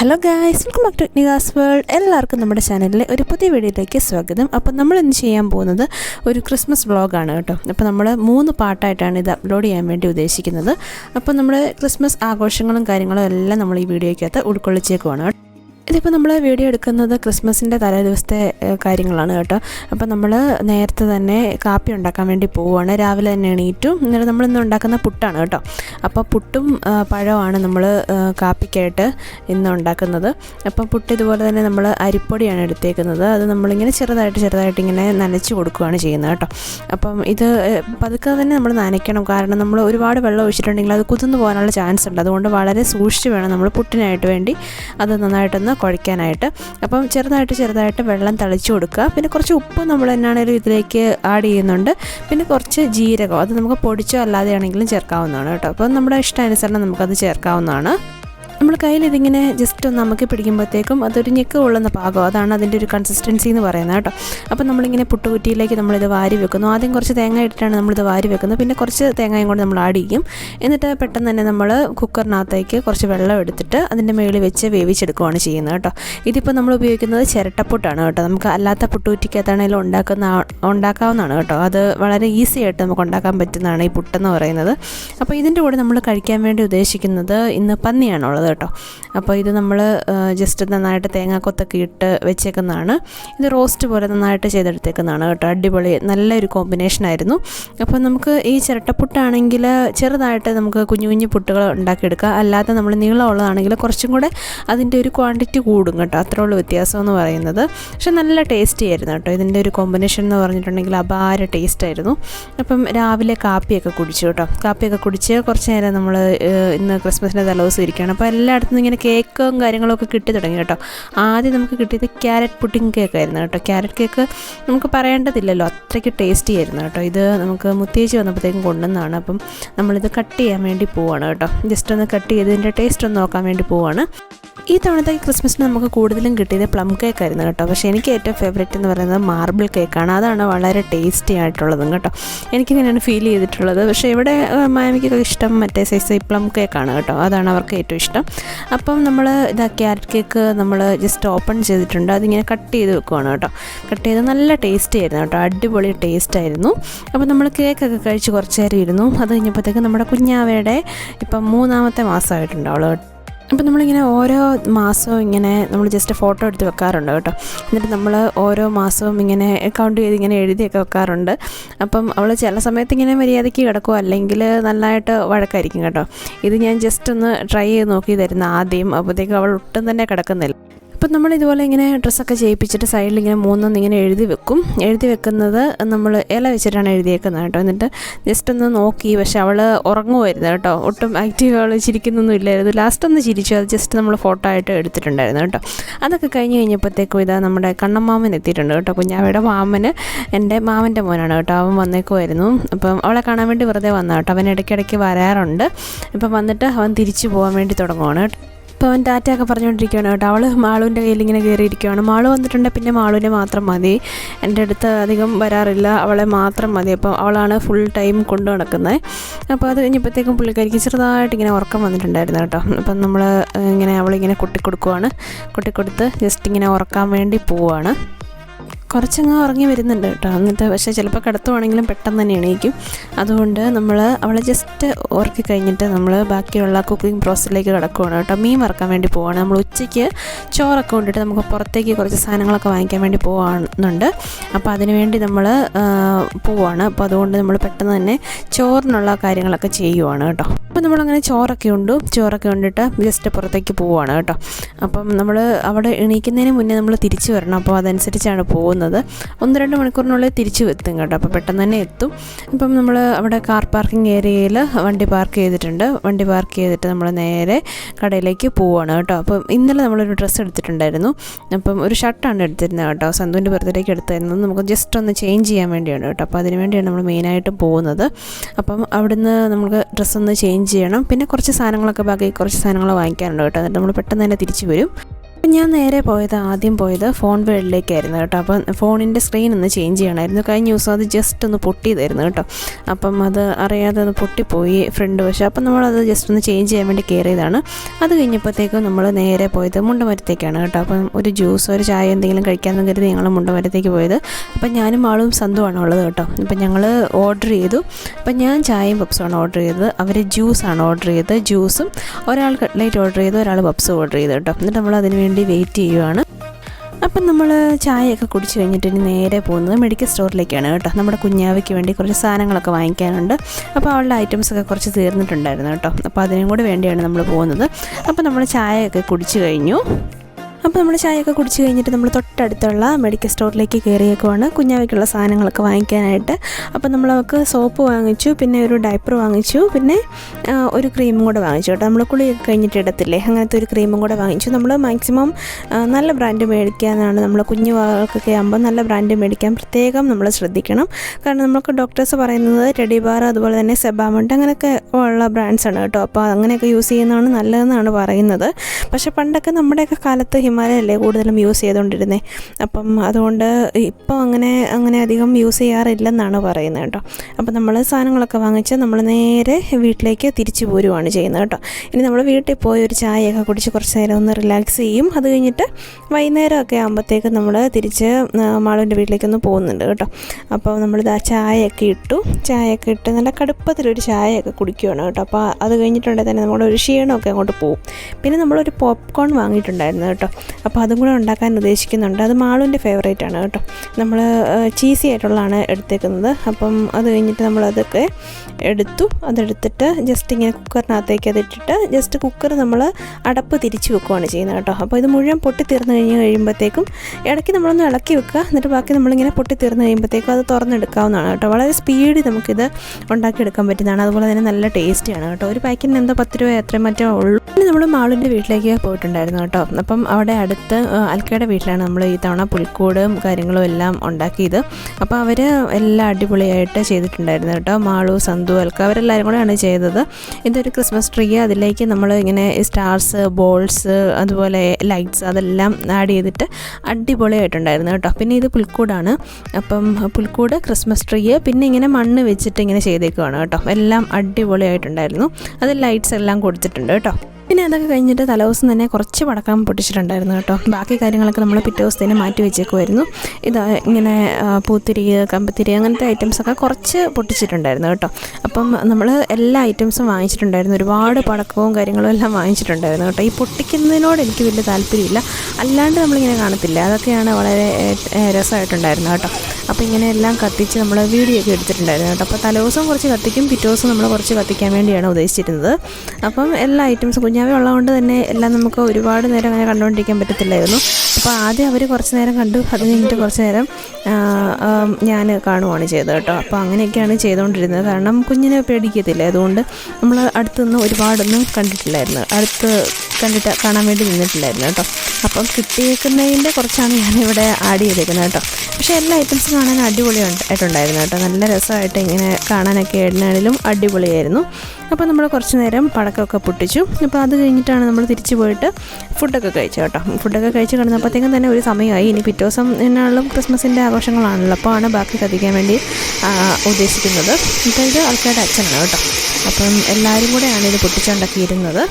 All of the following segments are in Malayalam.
Hello guys welcome back to നിഗാസ് world എല്ലാവർക്കും നമ്മുടെ ചാനലിലെ ഒരു പുതിയ വീഡിയോയിലേക്ക് സ്വാഗതം. അപ്പോൾ നമ്മൾ ഇന്ന് ചെയ്യാൻ പോകുന്നത് ഒരു ക്രിസ്മസ് വ്ളോഗാണ് കേട്ടോ. അപ്പോൾ നമ്മൾ മൂന്ന് പാട്ടായിട്ടാണ് ഇത് അപ്ലോഡ് ചെയ്യാൻ വേണ്ടി ഉദ്ദേശിക്കുന്നത്. അപ്പോൾ നമ്മൾ ക്രിസ്മസ് ആഘോഷങ്ങളും കാര്യങ്ങളും എല്ലാം നമ്മൾ ഈ വീഡിയോയ്ക്കകത്ത് ഉൾക്കൊള്ളിച്ചേക്കുവാണ്. ഇതിപ്പോൾ നമ്മൾ വീഡിയോ എടുക്കുന്നത് ക്രിസ്മസിന്റെ തലേദിവസത്തെ കാര്യങ്ങളാണ് കേട്ടോ. അപ്പോൾ നമ്മൾ നേരത്തെ തന്നെ കാപ്പി ഉണ്ടാക്കാൻ വേണ്ടി പോവുകയാണ് രാവിലെ തന്നെ എണീറ്റും എന്നിട്ട് നമ്മൾ ഇന്ന് ഉണ്ടാക്കുന്ന പുട്ടാണ് കേട്ടോ. അപ്പോൾ പുട്ടും പഴമാണ് നമ്മൾ കാപ്പിക്കായിട്ട് ഇന്ന് ഉണ്ടാക്കുന്നത്. അപ്പോൾ പുട്ട് ഇതുപോലെ തന്നെ നമ്മൾ അരിപ്പൊടിയാണ് എടുത്തേക്കുന്നത്. അത് നമ്മളിങ്ങനെ ചെറുതായിട്ട് ചെറുതായിട്ട് ഇങ്ങനെ നനച്ച് കൊടുക്കുകയാണ് ചെയ്യുന്നത് കേട്ടോ. അപ്പം ഇത് പതുക്കെ തന്നെ നമ്മൾ നനയ്ക്കണം. കാരണം നമ്മൾ ഒരുപാട് വെള്ളം ഒഴിച്ചിട്ടുണ്ടെങ്കിൽ അത് കുതിർന്നു പോകാനുള്ള ചാൻസ് ഉണ്ട്. അതുകൊണ്ട് വളരെ സൂക്ഷിച്ച് വേണം നമ്മൾ പുട്ടിനായിട്ട് വേണ്ടി അത് നന്നായിട്ടൊന്ന് കുഴയ്ക്കാനായിട്ട്. അപ്പം ചെറുതായിട്ട് ചെറുതായിട്ട് വെള്ളം തളിച്ചു കൊടുക്കുക. പിന്നെ കുറച്ച് ഉപ്പ് നമ്മൾ എന്നാണേലും ഇതിലേക്ക് ആഡ് ചെയ്യുന്നുണ്ട്. പിന്നെ കുറച്ച് ജീരകം. അത് നമുക്ക് പൊടിച്ചോ അല്ലാതെ ആണെങ്കിലും ചേർക്കാവുന്നതാണ് കേട്ടോ. അപ്പം നമ്മുടെ ഇഷ്ടാനുസരണം നമുക്കത് ചേർക്കാവുന്നതാണ്. നമ്മൾ കയ്യിൽ ഇതിങ്ങനെ ജസ്റ്റ് ഒന്ന് നമുക്ക് പിടിക്കുമ്പോഴത്തേക്കും അതൊരു ഞെക്ക് കൊള്ളുന്ന പാകം. അതാണ് അതിന്റെ ഒരു കൺസിസ്റ്റൻസി എന്ന് പറയുന്നത് കേട്ടോ. അപ്പം നമ്മളിങ്ങനെ പുട്ടുകുറ്റിയിലേക്ക് നമ്മളിത് വാരി വെക്കുന്നു. ആദ്യം കുറച്ച് തേങ്ങ ഇട്ടിട്ടാണ് നമ്മളിത് വാരി വെക്കുന്നത്. പിന്നെ കുറച്ച് തേങ്ങയും കൊണ്ട് നമ്മൾ ആഡ് ചെയ്യും. എന്നിട്ട് പെട്ടെന്ന് തന്നെ നമ്മൾ കുക്കറിനകത്തേക്ക് കുറച്ച് വെള്ളം എടുത്തിട്ട് അതിന്റെ മുകളിൽ വെച്ച് വേവിച്ചെടുക്കുകയാണ് ചെയ്യുന്നത് കേട്ടോ. ഇതിപ്പോൾ നമ്മൾ ഉപയോഗിക്കുന്നത് ചിരട്ടപ്പുട്ടാണ് കേട്ടോ. നമുക്ക് അല്ലാത്ത പുട്ടുകുറ്റിക്കകത്താണെങ്കിലും ഉണ്ടാക്കുന്ന ഉണ്ടാക്കാവുന്നതാണ് കേട്ടോ. അത് വളരെ ഈസി ആയിട്ട് നമുക്ക് ഉണ്ടാക്കാൻ പറ്റുന്നതാണ് ഈ പുട്ടെന്ന് പറയുന്നത്. അപ്പോൾ ഇതിന്റെ കൂടെ നമ്മൾ കഴിക്കാൻ വേണ്ടി ഉദ്ദേശിക്കുന്നത് ഇന്ന് പന്നിയാണുള്ളത് കേട്ടോ. അപ്പോൾ ഇത് നമ്മൾ ജസ്റ്റ് നന്നായിട്ട് തേങ്ങാക്കൊത്തൊക്കെ ഇട്ട് വെച്ചേക്കുന്നതാണ്. ഇത് റോസ്റ്റ് പോലെ നന്നായിട്ട് ചെയ്തെടുത്തേക്കുന്നതാണ് കേട്ടോ. അടിപൊളി നല്ലൊരു കോമ്പിനേഷൻ ആയിരുന്നു. അപ്പോൾ നമുക്ക് ഈ ചിരട്ടപ്പുട്ടാണെങ്കിൽ ചെറുതായിട്ട് നമുക്ക് കുഞ്ഞു കുഞ്ഞു പുട്ടുകൾ ഉണ്ടാക്കിയെടുക്കുക അല്ലാതെ നമ്മൾ നീളമുള്ളതാണെങ്കിൽ കുറച്ചും കൂടെ അതിന്റെ ഒരു ക്വാണ്ടിറ്റി കൂടും കേട്ടോ. അത്രേ ഉള്ളൂ വ്യത്യാസം എന്ന് പറയുന്നത്. പക്ഷെ നല്ല ടേസ്റ്റി ആയിരുന്നു കേട്ടോ. ഇതിന്റെ ഒരു കോമ്പിനേഷൻ എന്ന് പറഞ്ഞിട്ടുണ്ടെങ്കിൽ അപാര ടേസ്റ്റ് ആയിരുന്നു. അപ്പം രാവിലെ കാപ്പിയൊക്കെ കുടിച്ചു കേട്ടോ. കാപ്പിയൊക്കെ കുടിച്ച് കുറച്ച് നേരം നമ്മൾ ഇന്ന് ക്രിസ്മസിന്റെ തലേദിവസം ഇരിക്കുകയാണ്. അപ്പോൾ എല്ലായിടത്തും ഇങ്ങനെ കേക്കും കാര്യങ്ങളൊക്കെ കിട്ടി തുടങ്ങി കേട്ടോ. ആദ്യം നമുക്ക് കിട്ടിയത് ക്യാരറ്റ് പുഡിംഗ് കേക്ക് ആയിരുന്നു കേട്ടോ. ക്യാരറ്റ് കേക്ക് നമുക്ക് പറയേണ്ടതില്ലല്ലോ. അത്രയ്ക്ക് ടേസ്റ്റി ആയിരുന്നു കേട്ടോ. ഇത് നമുക്ക് മുത്തേച്ചി വന്നപ്പോഴത്തേക്കും കൊണ്ടുവന്നതാണ്. അപ്പം നമ്മളിത് കട്ട് ചെയ്യാൻ വേണ്ടി പോവാണ് കേട്ടോ. ജസ്റ്റ് ഒന്ന് കട്ട് ചെയ്ത് ഇതിന്റെ ടേസ്റ്റ് ഒന്ന് നോക്കാൻ വേണ്ടി പോവാണ്. ഈ തവണത്തെ ക്രിസ്മസിന് നമുക്ക് കൂടുതലും കിട്ടിയത് പ്ലം കേക്ക് ആയിരുന്നു കേട്ടോ. പക്ഷേ എനിക്ക് ഏറ്റവും ഫേവറേറ്റ് എന്ന് പറയുന്നത് മാർബിൾ കേക്കാണ്. അതാണ് വളരെ ടേസ്റ്റി ആയിട്ടുള്ളതും കേട്ടോ. എനിക്കിങ്ങനെയാണ് ഫീൽ ചെയ്തിട്ടുള്ളത്. പക്ഷേ ഇവിടെ മാമിക്കൊക്കെ ഇഷ്ടം മറ്റേ സൈസ് പ്ലം കേക്കാണ് കേട്ടോ. അതാണ് അവർക്ക് ഏറ്റവും ഇഷ്ടം. അപ്പം നമ്മൾ ഇതാ ക്യാരറ്റ് കേക്ക് നമ്മൾ ജസ്റ്റ് ഓപ്പൺ ചെയ്തിട്ടുണ്ട്. അതിങ്ങനെ കട്ട് ചെയ്ത് വെക്കുവാണ് കേട്ടോ. കട്ട് ചെയ്ത് നല്ല ടേസ്റ്റ് ആയിരുന്നു കേട്ടോ. അടിപൊളി ടേസ്റ്റ് ആയിരുന്നു. അപ്പോൾ നമ്മൾ കേക്കൊക്കെ കഴിച്ച് കുറച്ച് നേരം ഇരുന്നു. അത് കഴിഞ്ഞപ്പോഴത്തേക്ക് നമ്മുടെ കുഞ്ഞാവയുടെ ഇപ്പം മൂന്നാമത്തെ മാസമായിട്ടുണ്ട് അവൾ അപ്പം നമ്മളിങ്ങനെ ഓരോ മാസവും ഇങ്ങനെ നമ്മൾ ജസ്റ്റ് ഫോട്ടോ എടുത്ത് വെക്കാറുണ്ട് കേട്ടോ. എന്നിട്ട് നമ്മൾ ഓരോ മാസവും ഇങ്ങനെ കൗണ്ട് ചെയ്ത് ഇങ്ങനെ എഴുതിയൊക്കെ വെക്കാറുണ്ട്. അപ്പം അവൾ ചില സമയത്ത് ഇങ്ങനെ മര്യാദയ്ക്ക് കിടക്കും അല്ലെങ്കിൽ നന്നായിട്ട് വഴക്കായിരിക്കും കേട്ടോ. ഇത് ഞാൻ ജസ്റ്റ് ഒന്ന് ട്രൈ ചെയ്ത് നോക്കി തരുന്ന ആദ്യം. അപ്പോഴത്തേക്കും അവൾ ഒട്ടും തന്നെ കിടക്കുന്നില്ല. അപ്പം നമ്മൾ ഇതുപോലെ ഇങ്ങനെ ഡ്രസ്സൊക്കെ ചെയ്യിപ്പിച്ചിട്ട് സൈഡിൽ ഇങ്ങനെ മൂന്നൊന്ന് ഇങ്ങനെ എഴുതി വെക്കും. എഴുതി വെക്കുന്നത് നമ്മൾ ഇല വെച്ചിട്ടാണ് എഴുതിയേക്കുന്നത് കേട്ടോ. എന്നിട്ട് ജസ്റ്റ് ഒന്ന് നോക്കി. പക്ഷെ അവൾ ഉറങ്ങുമായിരുന്നു കേട്ടോ. ഒട്ടും ആക്റ്റീവ് അവൾ ചിരിക്കുന്നൊന്നും ഇല്ലായിരുന്നു. ലാസ്റ്റ് ഒന്ന് ചിരിച്ചു. അത് ജസ്റ്റ് നമ്മൾ ഫോട്ടോ ആയിട്ട് എടുത്തിട്ടുണ്ടായിരുന്നു കേട്ടോ. അതൊക്കെ കഴിഞ്ഞ് കഴിഞ്ഞപ്പോഴത്തേക്കും ഇതാ നമ്മുടെ കണ്ണമ്മാമൻ എത്തിയിട്ടുണ്ട് കേട്ടോ. കുഞ്ഞാവയുടെ മാമന് എന്റെ മാമന്റെ മോനാണ് കേട്ടോ. അവൻ വന്നേക്കുമായിരുന്നു. അപ്പം അവളെ കാണാൻ വേണ്ടി വെറുതെ വന്ന കേട്ടോ. അവൻ ഇടയ്ക്കിടയ്ക്ക് വരാറുണ്ട്. ഇപ്പം വന്നിട്ട് അവൻ തിരിച്ചു പോകാൻ വേണ്ടി തുടങ്ങുവാണ് കേട്ടോ. അവൻ ടാറ്റയൊക്കെ പറഞ്ഞുകൊണ്ടിരിക്കുകയാണ് കേട്ടോ. അവൾ മാളുവിന്റെ കയ്യിൽ ഇങ്ങനെ കയറിയിരിക്കുകയാണ് മാളു വന്നിട്ടുണ്ട് പിന്നെ മാളുവിനെ മാത്രം മതി. എന്റെ അടുത്ത് അധികം വരാറില്ല അവളെ മാത്രം മതി. അപ്പം അവളാണ് ഫുൾ ടൈം കൊണ്ടു നടക്കുന്നത്. അപ്പോൾ അത് കഴിഞ്ഞപ്പോഴത്തേക്കും പുള്ളിക്കാരിക്ക് ചെറുതായിട്ട് ഇങ്ങനെ ഉറക്കം വന്നിട്ടുണ്ടായിരുന്നു കേട്ടോ. അപ്പം നമ്മൾ ഇങ്ങനെ അവളിങ്ങനെ കൊട്ടിക്കൊടുക്കുവാണ്. കൊട്ടിക്കൊടുത്ത് ജസ്റ്റ് ഇങ്ങനെ ഉറക്കാൻ വേണ്ടി പോവുകയാണ് കുറച്ചങ്ങ് ഉറങ്ങി വരുന്നുണ്ട് കേട്ടോ. എന്നിട്ട് പക്ഷേ ചിലപ്പോൾ കിടത്തുവാണെങ്കിലും പെട്ടെന്ന് തന്നെ എണീക്കും. അതുകൊണ്ട് നമ്മൾ അവളെ ജസ്റ്റ് ഉറക്കി കഴിഞ്ഞിട്ട് നമ്മൾ ബാക്കിയുള്ള കുക്കിംഗ് പ്രോസസ്സിലേക്ക് കിടക്കുവാണ് കേട്ടോ. മീൻ വറക്കാൻ വേണ്ടി പോവാണ്. നമ്മൾ ഉച്ചയ്ക്ക് ചോറൊക്കെ കൊണ്ടിട്ട് നമുക്ക് പുറത്തേക്ക് കുറച്ച് സാധനങ്ങളൊക്കെ വാങ്ങിക്കാൻ വേണ്ടി പോവാനുണ്ട് അപ്പോൾ അതിന് വേണ്ടി നമ്മൾ പോവാണ്. അപ്പോൾ അതുകൊണ്ട് നമ്മൾ പെട്ടെന്ന് തന്നെ ചോറിനുള്ള കാര്യങ്ങളൊക്കെ ചെയ്യുവാണ് കേട്ടോ. അപ്പോൾ നമ്മളങ്ങനെ ചോറൊക്കെ ഉണ്ട് ചോറൊക്കെ കൊണ്ടിട്ട് ജസ്റ്റ് പുറത്തേക്ക് പോവുകയാണ് കേട്ടോ. അപ്പം നമ്മൾ അവിടെ എണീക്കുന്നതിന് മുന്നേ നമ്മൾ തിരിച്ചു വരണം. അപ്പോൾ അതനുസരിച്ചാണ് പോകുന്നത്. ഒന്ന് രണ്ട് മണിക്കൂറിനുള്ളിൽ തിരിച്ചു എത്തും കേട്ടോ. അപ്പോൾ പെട്ടെന്ന് തന്നെ എത്തും. ഇപ്പം നമ്മൾ അവിടെ കാർ പാർക്കിംഗ് ഏരിയയിൽ വണ്ടി പാർക്ക് ചെയ്തിട്ടുണ്ട്. വണ്ടി പാർക്ക് ചെയ്തിട്ട് നമ്മൾ നേരെ കടയിലേക്ക് പോവുകയാണ് കേട്ടോ. അപ്പം ഇന്നലെ നമ്മളൊരു ഡ്രസ്സ് എടുത്തിട്ടുണ്ടായിരുന്നു. അപ്പം ഒരു ഷർട്ടാണ് എടുത്തിരുന്നത് കേട്ടോ. സന്തുവിന്റെ ബർത്ത്ഡേക്ക് എടുത്തായിരുന്നു. നമുക്ക് ജസ്റ്റ് ഒന്ന് ചേഞ്ച് ചെയ്യാൻ വേണ്ടിയാണ് കേട്ടോ. അപ്പോൾ അതിന് വേണ്ടിയാണ് നമ്മൾ മെയിനായിട്ട് പോകുന്നത്. അപ്പം അവിടുന്ന് നമുക്ക് ഡ്രസ്സ് ഒന്ന് ചേഞ്ച് ചെയ്യണം. പിന്നെ കുറച്ച് സാധനങ്ങളൊക്കെ ബാക്കി കുറച്ച് സാധനങ്ങൾ വാങ്ങിക്കാനുണ്ട് കേട്ടോ. എന്നിട്ട് നമ്മൾ പെട്ടെന്ന് തന്നെ തിരിച്ചു വരും. അപ്പം ഞാൻ നേരെ പോയത് ആദ്യം പോയത് ഫോൺ വേൾഡിലേക്കായിരുന്നു കേട്ടോ. അപ്പം ഫോണിന്റെ സ്ക്രീൻ ഒന്ന് ചേഞ്ച് ചെയ്യണമായിരുന്നു. കഴിഞ്ഞ ദിവസം അത് ജസ്റ്റ് ഒന്ന് പൊട്ടിയതായിരുന്നു കേട്ടോ. അപ്പം അത് അറിയാതെ അത് പൊട്ടിപ്പോയി ഫ്രണ്ട് വശം. അപ്പം നമ്മളത് ജസ്റ്റ് ഒന്ന് ചേഞ്ച് ചെയ്യാൻ വേണ്ടി കയറിയതാണ് അത് കഴിഞ്ഞപ്പോഴത്തേക്കും നമ്മൾ നേരെ പോയത് മുണ്ടമരത്തേക്കാണ് കേട്ടോ. അപ്പം ഒരു ജ്യൂസ് ഒരു ചായ എന്തെങ്കിലും കഴിക്കാമെന്ന് കരുതി ഞങ്ങൾ മുണ്ടമരത്തേക്ക് പോയത്. അപ്പം ഞാനും ആളും സന്തുവാണ് ഉള്ളത് കേട്ടോ. അപ്പം ഞങ്ങൾ ഓർഡർ ചെയ്തു. അപ്പം ഞാൻ ചായയും പപ്സുമാണ് ഓർഡർ ചെയ്തത്. അവർ ജ്യൂസാണ് ഓർഡർ ചെയ്തത്. ജ്യൂസും ഒരാൾ കട്ട്ലേറ്റ് ഓർഡർ ചെയ്തു ഒരാൾ പപ്സ് ഓർഡർ ചെയ്തു കേട്ടോ. എന്നിട്ട് നമ്മൾ അതിന് വേണ്ടി വെയിറ്റ് ചെയ്യുവാണ്. അപ്പം നമ്മൾ ചായയൊക്കെ കുടിച്ച് കഴിഞ്ഞിട്ട് ഇനി നേരെ പോകുന്നത് മെഡിക്കൽ സ്റ്റോറിലേക്കാണ് കേട്ടോ. നമ്മുടെ കുഞ്ഞാവയ്ക്ക് വേണ്ടി കുറച്ച് സാധനങ്ങളൊക്കെ വാങ്ങിക്കാനുണ്ട്. അപ്പോൾ അവളുടെ ഐറ്റംസൊക്കെ കുറച്ച് തീർന്നിട്ടുണ്ടായിരുന്നു കേട്ടോ. അപ്പോൾ അതിനും കൂടി വേണ്ടിയാണ് നമ്മൾ പോകുന്നത്. അപ്പോൾ നമ്മൾ ചായയൊക്കെ കുടിച്ച് കഴിഞ്ഞു. അപ്പോൾ നമ്മൾ ചായയൊക്കെ കുടിച്ച് കഴിഞ്ഞിട്ട് നമ്മൾ തൊട്ടടുത്തുള്ള മെഡിക്കൽ സ്റ്റോറിലേക്ക് കയറിയേക്കുവാണ് കുഞ്ഞാവയ്ക്കുള്ള സാധനങ്ങളൊക്കെ വാങ്ങിക്കാനായിട്ട്. അപ്പോൾ നമ്മൾ അവൾക്ക് സോപ്പ് വാങ്ങിച്ചു പിന്നെ ഒരു ഡയപ്പർ വാങ്ങിച്ചു പിന്നെ ഒരു ക്രീമും കൂടെ വാങ്ങിച്ചു കേട്ടോ. നമ്മൾ കുളിയൊക്കെ കഴിഞ്ഞിട്ട് ഇടത്തില്ലേ അങ്ങനത്തെ ഒരു ക്രീമും കൂടെ വാങ്ങിച്ചു. നമ്മൾ മാക്സിമം നല്ല ബ്രാൻഡ് മേടിക്കാനാണ് നമ്മൾ കുഞ്ഞു വാകൾക്കൊക്കെ ആകുമ്പോൾ നല്ല ബ്രാൻഡ് മേടിക്കാൻ പ്രത്യേകം നമ്മൾ ശ്രദ്ധിക്കണം. കാരണം നമ്മൾക്ക് ഡോക്ടേഴ്സ് പറയുന്നത് ടെഡി ബാർ അതുപോലെ തന്നെ സെബാമുണ്ട് അങ്ങനെയൊക്കെ ഉള്ള ബ്രാൻഡ്സാണ് കേട്ടോ. അപ്പോൾ അങ്ങനെയൊക്കെ യൂസ് ചെയ്യുന്നതാണ് നല്ലതെന്നാണ് പറയുന്നത്. പക്ഷേ പണ്ടൊക്കെ നമ്മുടെയൊക്കെ കാലത്ത് ഹിമാലയല്ലേ കൂടുതലും യൂസ് ചെയ്തുകൊണ്ടിരുന്നത് അപ്പം അതുകൊണ്ട് ഇപ്പോൾ അങ്ങനെ അങ്ങനെ അധികം യൂസ് ചെയ്യാറില്ലെന്നാണ് പറയുന്നത് കേട്ടോ. അപ്പം നമ്മൾ സാധനങ്ങളൊക്കെ വാങ്ങിച്ച് നമ്മൾ നേരെ വീട്ടിലേക്ക് തിരിച്ചു പോരുവാണ് ചെയ്യുന്നത് കേട്ടോ. ഇനി നമ്മൾ വീട്ടിൽ പോയി ഒരു ചായയൊക്കെ കുടിച്ച് കുറച്ച് നേരം ഒന്ന് റിലാക്സ് ചെയ്യും. അത് കഴിഞ്ഞിട്ട് വൈകുന്നേരമൊക്കെ ആകുമ്പോഴത്തേക്ക് നമ്മൾ തിരിച്ച് മാളുവിന്റെ വീട്ടിലേക്കൊന്ന് പോകുന്നുണ്ട് കേട്ടോ. അപ്പോൾ നമ്മളിത് ആ ചായയൊക്കെ ഇട്ടു. ചായയൊക്കെ ഇട്ട് നല്ല കടുപ്പത്തിലൊരു ചായയൊക്കെ കുടിക്കുകയാണ് കേട്ടോ. അപ്പോൾ അത് കഴിഞ്ഞിട്ടുണ്ടെങ്കിൽ തന്നെ നമ്മുടെ ഒരു ക്ഷീണമൊക്കെ അങ്ങോട്ട് പോകും പിന്നെ നമ്മളൊരു പോപ്കോൺ വാങ്ങിയിട്ടുണ്ടായിരുന്നു കേട്ടോ. അപ്പോൾ അതും കൂടെ ഉണ്ടാക്കാൻ ഉദ്ദേശിക്കുന്നുണ്ട്. അത് മാളുവിന്റെ ഫേവറേറ്റ് ആണ് കേട്ടോ. നമ്മൾ ചീസി ആയിട്ടുള്ളതാണ് എടുത്തേക്കുന്നത്. അപ്പം അത് കഴിഞ്ഞിട്ട് നമ്മളതൊക്കെ എടുത്തു. അതെടുത്തിട്ട് ജസ്റ്റ് ഇങ്ങനെ കുക്കറിനകത്തേക്ക് അതിട്ടിട്ട് ജസ്റ്റ് കുക്കർ നമ്മൾ അടപ്പ് തിരിച്ചു വെക്കുകയാണ് ചെയ്യുന്നത് കേട്ടോ. അപ്പോൾ ഇത് മുഴുവൻ പൊട്ടി തീർന്നു കഴിഞ്ഞ് കഴിയുമ്പോഴത്തേക്കും ഇടയ്ക്ക് നമ്മളൊന്ന് ഇളക്കി വെക്കുക. എന്നിട്ട് ബാക്കി നമ്മളിങ്ങനെ പൊട്ടി തീർന്നു കഴിയുമ്പോഴത്തേക്കും അത് തുറന്നെടുക്കാവുന്നതാണ് കേട്ടോ. വളരെ സ്പീഡിൽ നമുക്കിത് ഉണ്ടാക്കിയെടുക്കാൻ പറ്റുന്നതാണ്. അതുപോലെ തന്നെ നല്ല ടേസ്റ്റിയാണ് കേട്ടോ. ഒരു പാക്കറ്റിന് എന്തോ പത്ത് രൂപ എത്ര മറ്റോ ഉള്ളൂ. നമ്മൾ മാളിന്റെ വീട്ടിലേക്ക് പോയിട്ടുണ്ടായിരുന്നു കേട്ടോ. അപ്പം അവിടെ അടുത്ത് അൽക്കയുടെ വീട്ടിലാണ് നമ്മൾ ഈ തവണ പുൽക്കൂടും കാര്യങ്ങളും എല്ലാം ഉണ്ടാക്കിയത്. അപ്പോൾ അവർ എല്ലാം അടിപൊളിയായിട്ട് ചെയ്തിട്ടുണ്ടായിരുന്നു കേട്ടോ. മാളു സന്തു അൽക്ക അവരെല്ലാവരും കൂടെയാണ് ചെയ്തത്. ഇതൊരു ക്രിസ്മസ് ട്രീ അതിലേക്ക് നമ്മൾ ഇങ്ങനെ സ്റ്റാർസ് ബോൾസ് അതുപോലെ ലൈറ്റ്സ് അതെല്ലാം ആഡ് ചെയ്തിട്ട് അടിപൊളിയായിട്ടുണ്ടായിരുന്നു കേട്ടോ. പിന്നെ ഇത് പുൽക്കൂടാണ്. അപ്പം പുൽക്കൂട് ക്രിസ്മസ് ട്രീ പിന്നെ ഇങ്ങനെ മണ്ണ് വെച്ചിട്ട് ഇങ്ങനെ ചെയ്തേക്കുവാണ് കേട്ടോ. എല്ലാം അടിപൊളിയായിട്ടുണ്ടായിരുന്നു. അത് ലൈറ്റ്സ് എല്ലാം കൊടുത്തിട്ടുണ്ട് കേട്ടോ. പിന്നെ അതൊക്കെ കഴിഞ്ഞിട്ട് തലേദിവസം തന്നെ കുറച്ച് പടക്കം പൊട്ടിച്ചിട്ടുണ്ടായിരുന്നു കേട്ടോ. ബാക്കി കാര്യങ്ങളൊക്കെ നമ്മൾ പിറ്റേ ദിവസത്തേന് മാറ്റി വെച്ചേക്കുമായിരുന്നു ഇത് ഇങ്ങനെ പൂത്തിരി കമ്പത്തിരി അങ്ങനത്തെ ഐറ്റംസൊക്കെ കുറച്ച് പൊട്ടിച്ചിട്ടുണ്ടായിരുന്നു കേട്ടോ. അപ്പം നമ്മൾ എല്ലാ ഐറ്റംസും വാങ്ങിച്ചിട്ടുണ്ടായിരുന്നു. ഒരുപാട് പടക്കവും കാര്യങ്ങളും എല്ലാം വാങ്ങിച്ചിട്ടുണ്ടായിരുന്നു കേട്ടോ. ഈ പൊട്ടിക്കുന്നതിനോട് എനിക്ക് വലിയ താല്പര്യമില്ല. അല്ലാണ്ട് നമ്മളിങ്ങനെ കാണത്തില്ല. അതൊക്കെയാണ് വളരെ രസമായിട്ടുണ്ടായിരുന്നു കേട്ടോ. അപ്പോൾ ഇങ്ങനെ എല്ലാം കത്തിച്ച് നമ്മൾ വീഡിയോ ഒക്കെ എടുത്തിട്ടുണ്ടായിരുന്നു കേട്ടോ. അപ്പോൾ തലേദിവസം കുറച്ച് കത്തിക്കും പിറ്റേ ദിവസം നമ്മൾ കുറച്ച് കത്തിക്കാൻ വേണ്ടിയാണ് ഉദ്ദേശിച്ചിരുന്നത്. അപ്പം എല്ലാ ഐറ്റംസും കുഞ്ഞാവി ഉള്ളതുകൊണ്ട് തന്നെ എല്ലാം നമുക്ക് ഒരുപാട് നേരം അങ്ങനെ കണ്ടുകൊണ്ടിരിക്കാൻ പറ്റത്തില്ലായിരുന്നു. അപ്പോൾ ആദ്യം അവർ കുറച്ച് നേരം കണ്ടു. അത് കഴിഞ്ഞിട്ട് കുറച്ച് നേരം ഞാൻ കാണുവാണ് ചെയ്തത് കേട്ടോ. അപ്പോൾ അങ്ങനെയൊക്കെയാണ് ചെയ്തുകൊണ്ടിരുന്നത്. കാരണം കുഞ്ഞിനെ പേടിക്കത്തില്ല. അതുകൊണ്ട് നമ്മൾ അടുത്തുനിന്ന് ഒരുപാടൊന്നും കണ്ടിട്ടില്ലായിരുന്നു. അടുത്ത് കണ്ടിട്ട് കാണാൻ വേണ്ടി നിന്നിട്ടില്ലായിരുന്നു കേട്ടോ. അപ്പം കിട്ടിയേക്കുന്നതിന്റെ കുറച്ചാണ് ഞാനിവിടെ ആഡ് ചെയ്തേക്കുന്നത് കേട്ടോ. പക്ഷേ എല്ലാ ഐറ്റംസും കാണാൻ അടിപൊളി ആയിട്ടുണ്ടായിരുന്നു കേട്ടോ. നല്ല രസമായിട്ട് ഇങ്ങനെ കാണാനൊക്കെ ഇടുന്നതിലും അടിപൊളിയായിരുന്നു. അപ്പോൾ നമ്മൾ കുറച്ച് നേരം പടക്കമൊക്കെ പൊട്ടിച്ചു. അപ്പോൾ അത് കഴിഞ്ഞിട്ടാണ് നമ്മൾ തിരിച്ചു പോയിട്ട് ഫുഡൊക്കെ കഴിച്ചു കേട്ടോ. ഫുഡൊക്കെ കഴിച്ച് കിടന്നപ്പോഴത്തേക്കും തന്നെ ഒരു സമയമായി. ഇനി പിറ്റേ ദിവസം എന്നാളും ക്രിസ്മസിന്റെ ആഘോഷങ്ങളാണല്ലോ. അപ്പോൾ ആണ് ബാക്കി കത്തിക്കാൻ വേണ്ടി ഉദ്ദേശിക്കുന്നത്. അപ്പോൾ ഇത് ആൾക്കാരുടെ അച്ഛനാണ് കേട്ടോ. അപ്പം എല്ലാവരും കൂടെയാണ് ഇത് പൊട്ടിച്ചുണ്ടാക്കിയിരുന്നത്.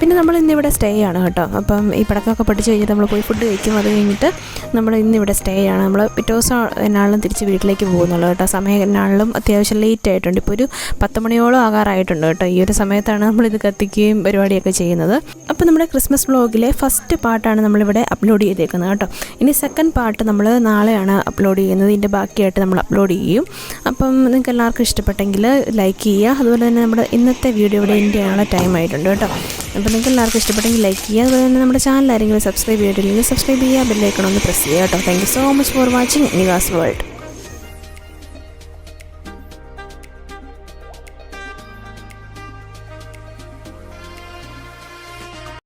പിന്നെ നമ്മൾ ഇന്നിവിടെ സ്റ്റേ ആണ് കേട്ടോ. അപ്പം ഈ പടക്കമൊക്കെ പഠിച്ച് കഴിഞ്ഞിട്ട് നമ്മൾ പോയി ഫുഡ് കഴിക്കും. അത് കഴിഞ്ഞിട്ട് നമ്മൾ ഇന്നിവിടെ സ്റ്റേ ആണ്. നമ്മൾ പിറ്റേ ദിവസം എന്നാളും തിരിച്ച് വീട്ടിലേക്ക് പോകുന്നുള്ളൂ കേട്ടോ. സമയം എന്നാളിലും അത്യാവശ്യം ലേറ്റ് ആയിട്ടുണ്ട്. ഇപ്പോൾ ഒരു പത്ത് മണിയോളം ആകാറായിട്ടുണ്ട് കേട്ടോ. ഈ ഒരു സമയത്താണ് നമ്മൾ ഇത് കത്തിക്കുകയും പരിപാടിയൊക്കെ ചെയ്യുന്നത്. അപ്പോൾ നമ്മുടെ ക്രിസ്മസ് വ്ളോഗിലെ ഫസ്റ്റ് പാർട്ടാണ് നമ്മളിവിടെ അപ്ലോഡ് ചെയ്തേക്കുന്നത് കേട്ടോ. ഇനി സെക്കൻഡ് പാർട്ട് നമ്മൾ നാളെയാണ് അപ്ലോഡ് ചെയ്യുന്നത്. ഇതിന്റെ ബാക്കിയായിട്ട് നമ്മൾ അപ്ലോഡ് ചെയ്യും. അപ്പം നിങ്ങൾക്ക് എല്ലാവർക്കും ഇഷ്ടപ്പെട്ടെങ്കിൽ ലൈക്ക് ചെയ്യുക. അതുപോലെ തന്നെ നമ്മുടെ ഇന്നത്തെ വീഡിയോ ഇവിടെ എന്റെ ടൈം ആയിട്ടുണ്ട് കേട്ടോ. അപ്പോൾ നിങ്ങൾക്ക് എല്ലാവർക്കും ഇഷ്ടപ്പെട്ടെങ്കിൽ ലൈക്ക് ചെയ്യുക അതുപോലെ തന്നെ നമ്മുടെ ചാനൽ ആരെങ്കിലും സബ്സ്ക്രൈബ് ചെയ്തിട്ടില്ലെങ്കിൽ സബ്സ്ക്രൈബ് ചെയ്യുക ബെല്ലൈക്കണം പ്രസ് ചെയ്യുക കേട്ടോ. Thank so much for watching Nivas world